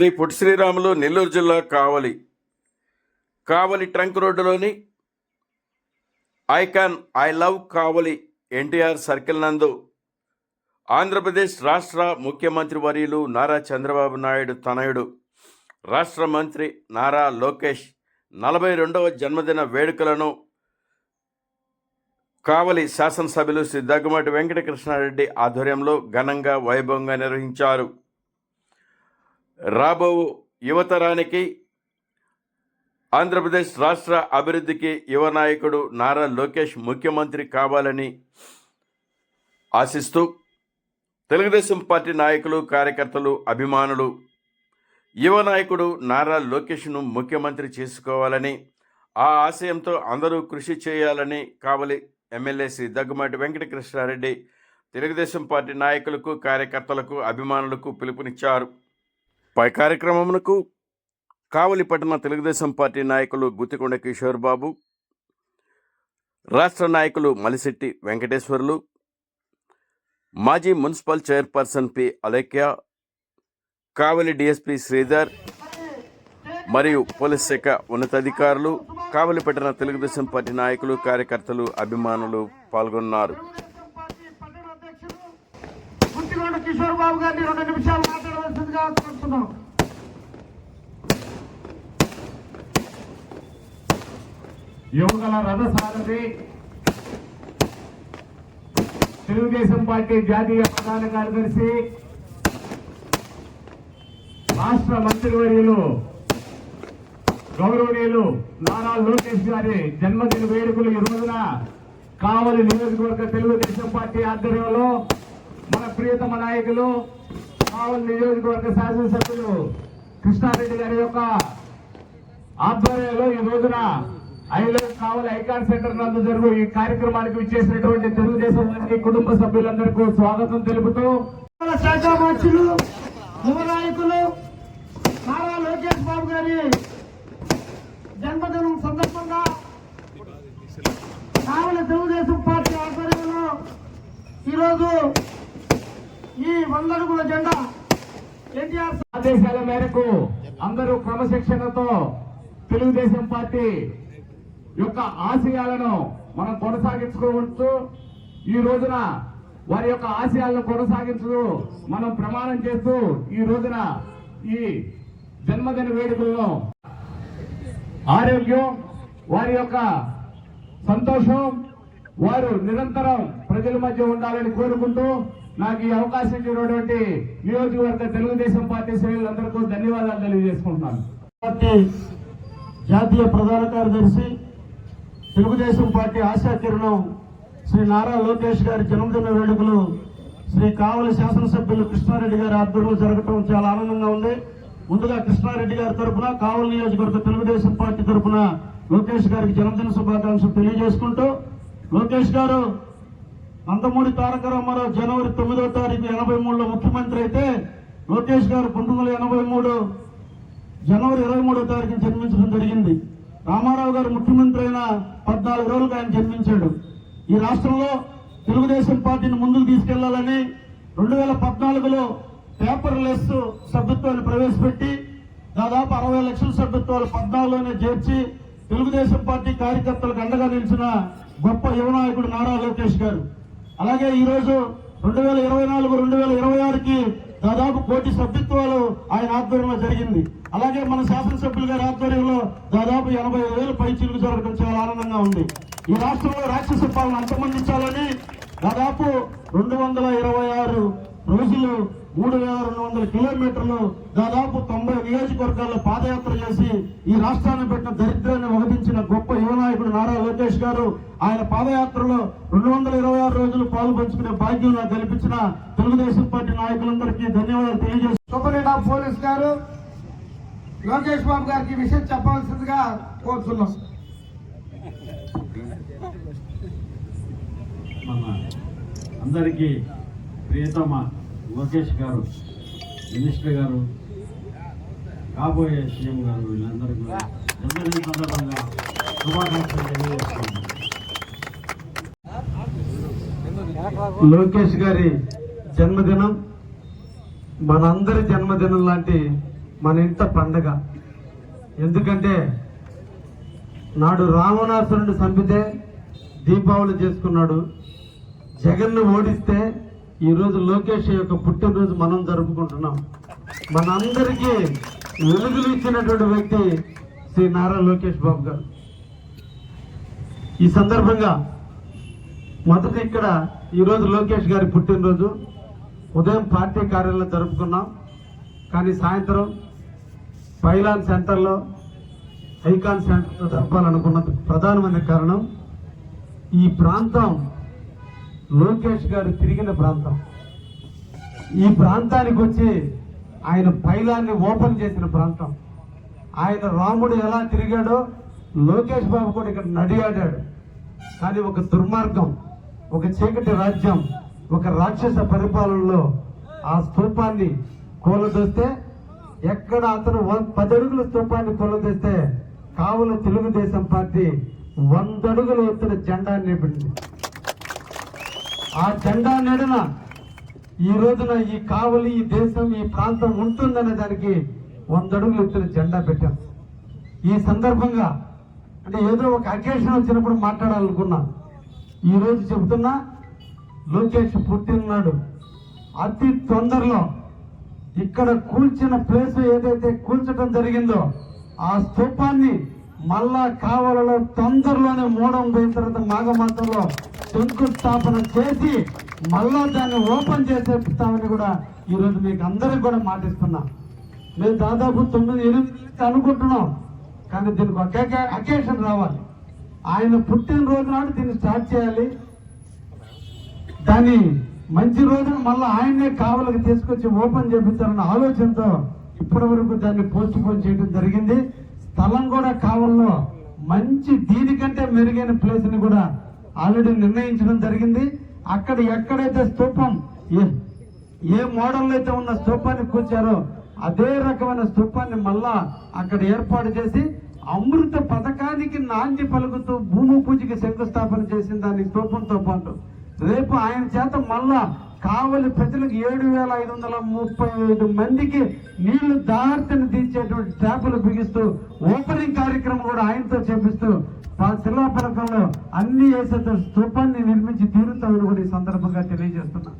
శ్రీ పొట్టి శ్రీరాములు నెల్లూరు జిల్లా కావలి. కావలి ట్రంక్ రోడ్డులోని icon I love Kavali NTR circle నందు ఆంధ్రప్రదేశ్ రాష్ట్ర ముఖ్యమంత్రి వర్యులు నారా చంద్రబాబు నాయుడు తనయుడు రాష్ట్ర మంత్రి నారా లోకేష్ నలభై రెండవ జన్మదిన వేడుకలను కావలి శాసనసభ్యులు శ్రీ దగ్గుమాటి వెంకటకృష్ణారెడ్డి ఆధ్వర్యంలో ఘనంగా వైభవంగా నిర్వహించారు. రాబో యువతరానికి ఆంధ్రప్రదేశ్ రాష్ట్ర అభివృద్ధికి యువ నాయకుడు నారా లోకేష్ ముఖ్యమంత్రి కావాలని ఆశిస్తూ తెలుగుదేశం పార్టీ నాయకులు కార్యకర్తలు అభిమానులు యువ నాయకుడు నారా లోకేష్ను ముఖ్యమంత్రి చేసుకోవాలని ఆ ఆశయంతో అందరూ కృషి చేయాలని కావలి ఎమ్మెల్యే శ్రీ దగ్గుమాటి వెంకటకృష్ణారెడ్డి తెలుగుదేశం పార్టీ నాయకులకు కార్యకర్తలకు అభిమానులకు పిలుపునిచ్చారు. పై కార్యక్రమమునకు కావలిపట్టణ తెలుగుదేశం పార్టీ నాయకులు గుత్తికొండ కిషోర్ బాబు రాష్ట్ర నాయకులు మలిశెట్టి వెంకటేశ్వర్లు మాజీ municipal chairperson P Alekhya Kavali DSP Sridhar మరియు పోలీస్ శాఖ ఉన్నతాధికారులు కావలిపట్టిన తెలుగుదేశం పార్టీ నాయకులు కార్యకర్తలు అభిమానులు పాల్గొన్నారు. కిషోర్ బాబు గారిని రెండు నిమిషాలు మాట్లాడవలసిందిగా కోరుతున్నాం. యువకుల రథసారథి తెలుగుదేశం పార్టీ జాతీయ ప్రధాన కార్యదర్శి రాష్ట్ర మంత్రివర్యులు గౌరవనీయులు నారా లోకేష్ గారి జన్మదిన వేడుకలు ఈ రోజున కావలి నియోజకవర్గ తెలుగుదేశం పార్టీ ఆధ్వర్యంలో మన ప్రియతమ నాయకులు కావలి నియోజకవర్గ శాసనసభ్యులు కృష్ణారెడ్డి గారి యొక్క ఆధ్వర్యంలో ఈ రోజున ఐలో కావాలి ఐకాన్ సెంటర్ నందు జరుగు ఈ కార్యక్రమానికి విచ్చేసినటువంటి తెలుగుదేశం వారికి కుటుంబ సభ్యులందరికీ స్వాగతం తెలుపుతూ శాఖ మంత్రులు యువ నాయకులు నారా లోకేష్ బాబు గారి జన్మదినం సందర్భంగా కావలి తెలుగుదేశం పార్టీ ఆధ్వర్యంలో ఈరోజు ఈ వందడుగుల జెండా ఎన్టీఆర్ ఆదేశాల మేరకు అందరూ క్రమశిక్షణతో తెలుగుదేశం పార్టీ యొక్క ఆశయాలను మనం కొనసాగించుకోవచ్చు. ఈ రోజున వారి యొక్క ఆశయాలను కొనసాగించు మనం ప్రమాణం చేస్తూ ఈ రోజున ఈ జన్మదిన వేడుకల్లో ఆరోగ్యం వారి యొక్క సంతోషం వారు నిరంతరం ప్రజల మధ్య ఉండాలని కోరుకుంటూ నాకు ఈ అవకాశం ఇచ్చినటువంటి నియోజకవర్గ తెలుగుదేశం పార్టీ శ్రేణులందరికీ ధన్యవాదాలు తెలియజేసుకుంటున్నాను. పార్టీ జాతీయ ప్రధాన కార్యదర్శి తెలుగుదేశం పార్టీ ఆశా కిరణం శ్రీ నారా లోకేష్ గారి జన్మదిన వేడుకలు శ్రీ కావలి శాసనసభ్యులు కృష్ణారెడ్డి గారి ఆధ్వర్యంలో జరగటం చాలా ఆనందంగా ఉంది. ముందుగా కృష్ణారెడ్డి గారి తరపున కావలి నియోజకవర్గ తెలుగుదేశం పార్టీ తరపున లోకేష్ గారికి జన్మదిన శుభాకాంక్షలు తెలియజేసుకుంటూ లోకేష్ గారు నందమూరి తారక రామారావు జనవరి తొమ్మిదో తారీఖు ఎనభై మూడులో ముఖ్యమంత్రి అయితే లోకేష్ గారు పంతొమ్మిది వందల ఎనభై మూడు జనవరి ఇరవై మూడో తారీఖున జన్మించడం జరిగింది. రామారావు గారు ముఖ్యమంత్రి అయిన పద్నాలుగు రోజులకు ఆయన జన్మించాడు. ఈ రాష్ట్రంలో తెలుగుదేశం పార్టీని ముందుకు తీసుకెళ్ళాలని రెండు వేల పద్నాలుగులో పేపర్ లెస్ సభ్యత్వాన్ని ప్రవేశపెట్టి దాదాపు అరవై లక్షల సభ్యత్వాలు పద్నాలుగులోనే చేర్చి తెలుగుదేశం పార్టీ కార్యకర్తలకు అండగా నిలిచిన గొప్ప యువనాయకుడు నారా లోకేష్ గారు. అలాగే ఈ రోజు రెండు వేల ఇరవై నాలుగు రెండు వేల ఇరవై ఆరుకి దాదాపు కోటి సభ్యత్వాలు ఆయన ఆధ్వర్యంలో జరిగింది. అలాగే మన శాసనసభ్యులు గారి ఆధ్వర్యంలో దాదాపు ఎనభై వేల పై చిలుకు జరగడం చాలా ఆనందంగా ఉంది. ఈ రాష్ట్రంలో రాక్షస పాలన అంతమందించాలని దాదాపు రెండు వందల ఇరవై ఆరు రోజులు మూడు వేల రెండు వందల కిలోమీటర్లు దాదాపు తొంభై నియోజకవర్గాల్లో పాదయాత్ర చేసి ఈ రాష్ట్రాన్ని పెట్టిన దరిద్రాన్ని వహించిన గొప్ప యువ నాయకుడు నారా లోకేష్ గారు ఆయన పాదయాత్రలో రెండు వందల ఇరవై ఆరు రోజులు పాలు పంచుకునే భాగ్యం నాకు కల్పించిన తెలుగుదేశం పార్టీ నాయకులందరికీ ధన్యవాదాలు ఆఫ్ పోలీస్ గారు లోకేష్ బాబు గారికి విషయం చెప్పవలసిందిగా కోరుతున్నాం. అందరికీ ప్రియతమ లోకేష్ గారు మినిస్టర్ గారు కాబోయే సీఎం గారు వీళ్ళందరికీ కూడా జన్మదిన సందర్భంగా శుభాకాంక్షలు తెలియజేస్తున్నాను లోకేష్ గారి జన్మదినం మనందరి జన్మదినం లాంటి మన ఇంత పండగ. ఎందుకంటే నాడు రావణాసురుడు చంపితే దీపావళి చేసుకున్నాడు. జగన్ను ఓడిస్తే ఈరోజు లోకేష్ యొక్క పుట్టినరోజు మనం జరుపుకుంటున్నాం. మనందరికీ వెలుగులు ఇచ్చినటువంటి వ్యక్తి శ్రీ నారా లోకేష్ బాబు గారు. ఈ సందర్భంగా మొదట ఇక్కడ ఈరోజు లోకేష్ గారి పుట్టినరోజు. ఉదయం పార్టీ కార్యాలయంలో జరుపుకున్నాం. కానీ సాయంత్రం పైలాన్ సెంటర్లో ఐకాన్ సెంటర్లో జరపాలనుకున్న ప్రధానమైన కారణం ఈ ప్రాంతం లోకేష్ గారు తిరిగిన ప్రాంతం. ఈ ప్రాంతానికి వచ్చి ఆయన పైలాన్ని ఓపెన్ చేసిన ప్రాంతం. ఆయన రాముడు ఎలా తిరిగాడో లోకేష్ బాబు కూడా ఇక్కడ నడియాడాడు. కానీ ఒక దుర్మార్గం ఒక చీకటి రాజ్యం ఒక రాక్షస పరిపాలనలో ఆ స్తూపాన్ని కూలదోస్తే ఎక్కడ అతను పదడుగుల పది అడుగుల స్తూపాన్ని కూలదోస్తే కావుల తెలుగుదేశం పార్టీ వంద అడుగుల ఎత్తున జెండా నిలబడింది ఆ జెండా నెడన ఈ రోజున ఈ కావలి ఈ దేశం ఈ ప్రాంతం ఉంటుందనే దానికి వంద అడుగులు ఎత్తున జెండా పెట్టాం. ఈ సందర్భంగా అంటే ఏదో ఒక అకేషన్ వచ్చినప్పుడు మాట్లాడాలనుకున్నా. ఈరోజు చెబుతున్నా లోకేష్ పుట్టినాడు. అతి తొందరలో ఇక్కడ కూల్చిన ప్లేస్ ఏదైతే కూల్చడం జరిగిందో ఆ స్థూపాన్ని మళ్ళా కావలలో తొందరలోనే మూడం పోయిన తర్వాత మాఘమాసంలో శంకుస్థాపన చేసి మళ్ళా దాన్ని ఓపెన్ చేసేస్తామని కూడా ఈరోజు మీకు అందరికి కూడా మాటిస్తున్నాం. మేము దాదాపు తొమ్మిది ఎనిమిది అనుకుంటున్నాం. కానీ దీనికి ఒకే అకేషన్ రావాలి. ఆయన పుట్టినరోజు నాడు దీన్ని స్టార్ట్ చేయాలి. దాన్ని మంచి రోజున మళ్ళీ ఆయన్నే కావలికి తీసుకొచ్చి ఓపెన్ చేపించాలన్న ఆలోచనతో ఇప్పటి వరకు దాన్ని పోస్ట్ పోన్ చేయడం జరిగింది. స్థలం కూడా కావల్లో మంచి దీనికంటే మెరుగైన ప్లేస్ని కూడా ఆల్రెడీ నిర్ణయించడం జరిగింది. అక్కడ ఎక్కడైతే స్థూపం ఏ- ఏ మోడల్ అయితే ఉన్న స్థూపాన్ని కూర్చారో అదే రకమైన స్థూపాన్ని మళ్ళా అక్కడ ఏర్పాటు చేసి అమృత పథకానికి నాంది పలుకుతూ భూమి పూజకి శంకుస్థాపన చేసిన దాని స్థూపంతో పాటు రేపు ఆయన చేత మళ్ళా కావలి ప్రజలకు ఏడు వేల ఐదు వందల ముప్పై ఐదు మందికి నీళ్ళు దార్తను తీర్చేటువంటి ట్యాపులు బిగిస్తూ ఓపెనింగ్ కార్యక్రమం కూడా ఆయనతో చేపిస్తూ శిలా పథకంలో అన్ని వేసేత స్తూపాన్ని నిర్మించి తీరుతామని కూడా ఈ సందర్భంగా తెలియజేస్తున్నా.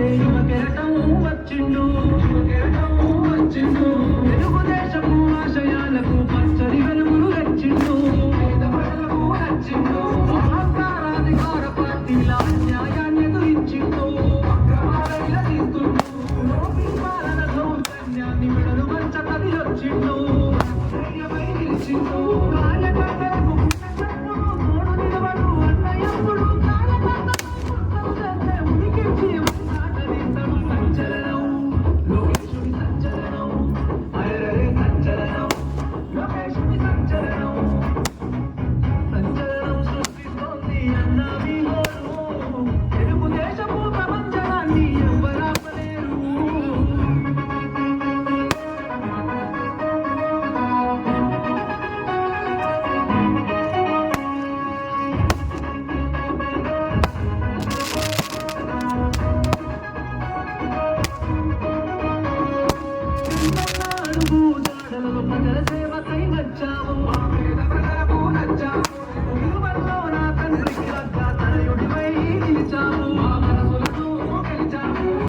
చూస్తే యువ కెరటం వచ్చిండు. యువ కెరటం వచ్చిండు. తెలుగుదేశము ఆశయాలకు